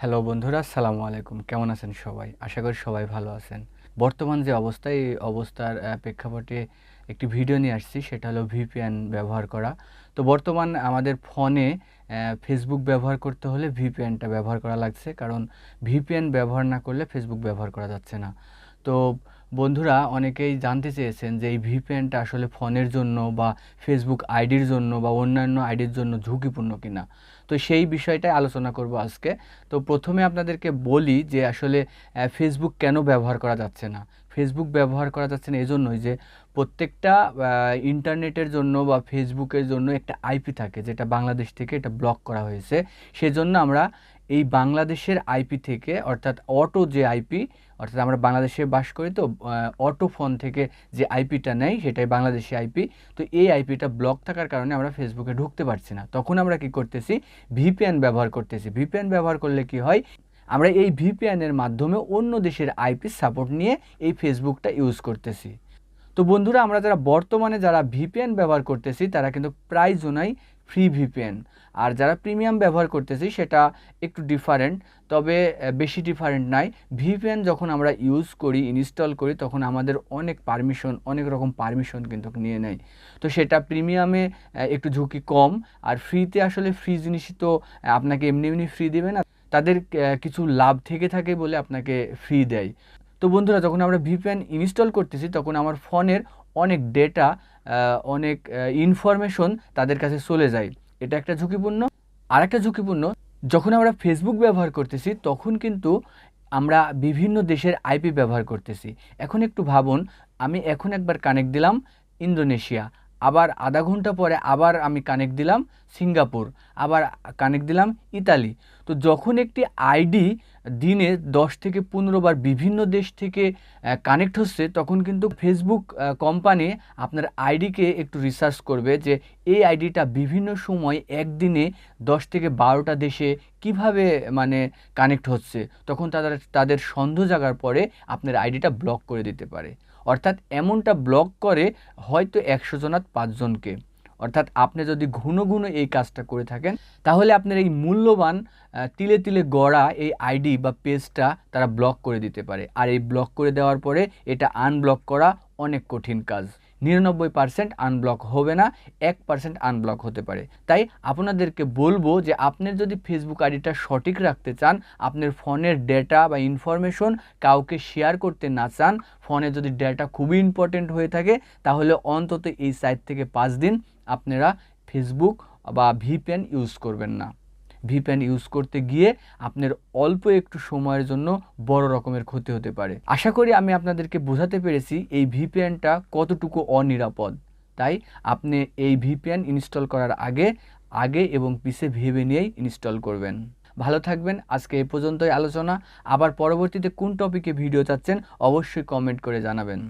Hello বন্ধুরা, আসসালামু আলাইকুম। কেমন আছেন সবাই? আশা করি সবাই ভালো আছেন। বর্তমান যে অবস্থা, এই অবস্থার প্রেক্ষাপটে একটি ভিডিও নিয়ে আসছি, সেটা হলো ভিপিএন ব্যবহার করা। তো বর্তমান আমাদের ফোনে ফেসবুক ব্যবহার করতে হলে ভিপিএনটা ব্যবহার করা লাগছে, কারণ ভিপিএন ব্যবহার না করলে ফেসবুক ব্যবহার করা যাচ্ছে না। তো বন্ধুরা অনেকেই জানতে চেয়েছেন যে এই ভিপিএনটা আসলে ফোনের জন্য বা ফেসবুক আইডির জন্য বা অন্যান্য আইডির জন্য ঝুঁকিপূর্ণ কিনা? তো সেই বিষয়টাই আলোচনা করব আজকে। তো প্রথমে আপনাদেরকে বলি যে আসলে ফেসবুক কেন ব্যবহার করা যাচ্ছে না? ফেসবুক ব্যবহার করা যাচ্ছে না এজন্যই যে প্রত্যেকটা ইন্টারনেটের জন্য বা ফেসবুকের জন্য একটা আইপি থাকে, যেটা বাংলাদেশ থেকে এটা ব্লক করা হয়েছে। সেজন্য আমরা এই বাংলাদেশের আইপি থেকে, অর্থাৎ অটো যে আইপি অর্থাৎ আমরা বাংলাদেশে বাস করি তো অটো ফোন থেকে যে আইপিটা নেয়, সেটাই বাংলাদেশি আইপি তো এই আইপিটা ব্লক থাকার কারণে আমরা ফেসবুকে ঢুকতে পারছি না। তখন আমরা কি করতেছি? ভিপিএন ব্যবহার করতেছি। ভিপিএন ব্যবহার করলে কি হয়? আমরা এই ভিপিএনের মাধ্যমে অন্য দেশের আইপি সাপোর্ট নিয়ে এই ফেসবুকটা ইউজ করতেছি। তো বন্ধুরা, আমরা যারা বর্তমানে যারা ভিপিএন ব্যবহার করতেছি, তারা কিন্তু প্রায় জোনাই ফ্রি ভিপিএন আর যারা প্রিমিয়াম ব্যবহার করতেছি, সেটা একটু ডিফারেন্ট তবে বেশি ডিফারেন্ট নাই ভিপিএন যখন আমরা ইউজ করি ইনস্টল করি, তখন আমাদের অনেক পারমিশন অনেক রকম পারমিশন কিন্তু নিয়ে নেয়। তো সেটা প্রিমিয়ামে একটু ঝুঁকি কম। আর ফ্রিতে আসলে ফ্রি জিনিসই তো আপনাকে এমনি এমনি ফ্রি দেবে না। তাদের কিছু লাভ থেকে থাকে বলে আপনাকে ফ্রি দেয়। তো বন্ধুরা, যখন আমরা ভিপিএন ইনস্টল করতেছি, তখন আমার ফোনের অনেক ডেটা অনেক ইনফরমেশন তাদের কাছে চলে যায়। এটা একটা ঝুঁকিপূর্ণ। আর একটা ঝুঁকিপূর্ণ, যখন আমরা ফেসবুক ব্যবহার করতেছি, তখন কিন্তু আমরা বিভিন্ন দেশের আইপি ব্যবহার করতেছি। এখন একটু ভাবুন, আমি এখন একবার কানেক্ট দিলাম ইন্দোনেশিয়া। আবার আধা ঘণ্টা পরে আবার আমি কানেক্ট দিলাম সিঙ্গাপুর, আবার কানেক্ট দিলাম ইতালি। তো যখন একটি আইডি দিনে দশ থেকে পনেরো বার বিভিন্ন দেশ থেকে কানেক্ট হচ্ছে, তখন কিন্তু ফেসবুক কোম্পানি আপনার আইডিকে একটু রিসার্চ করবে যে এই আইডিটা বিভিন্ন সময় একদিনে দশ থেকে বারোটা দেশে কীভাবে মানে কানেক্ট হচ্ছে। তখন তাদের তাদের সন্দেহ জাগার পরে আপনার আইডিটা ব্লক করে দিতে পারে। অর্থাৎ এমনটা ব্লক করে হয়তো একশো জনাত পাঁচজনকে। অর্থাৎ আপনি যদি ঘন ঘন এই কাজটা করে থাকেন, তাহলে আপনার এই মূল্যবান তিলে তিলে গড়া এই আইডি বা পেজটা তারা ব্লক করে দিতে পারে। আর এই ব্লক করে দেওয়ার পরে এটা আনব্লক করা অনেক কঠিন কাজ। নিরানব্বই পার্সেন্ট আনব্লক হবে না, এক পার্সেন্ট আনব্লক হতে পারে। তাই আপনাদেরকে বলব যে আপনি যদি ফেসবুক আইডিটা সঠিক রাখতে চান, আপনার ফোনের ডেটা বা ইনফরমেশন কাউকে শেয়ার করতে না চান, ফোনে যদি ডেটা খুবই ইম্পর্টেন্ট হয়ে থাকে, তাহলে অন্তত এই সাইট থেকে পাঁচ দিন আপনারা ফেসবুক বা ভিপিএন ইউজ করবেন না। ভিপিএন ইউজ করতে গিয়ে আপনার অল্প একটু সময়ের জন্য বড় রকমের ক্ষতি হতে পারে। আশা করি আমি আপনাদেরকে বোঝাতে পেরেছি এই ভিপিএনটা কতটুকু অনিরাপদ। তাই আপনি এই ভিপিএন ইনস্টল করার আগে আগে এবং পিছে ভেবে নিয়েই ইনস্টল করবেন। ভালো থাকবেন, আজকে এ পর্যন্তই আলোচনা। আবার পরবর্তীতে কোন টপিকে ভিডিও চাচ্ছেন, অবশ্যই কমেন্ট করে জানাবেন।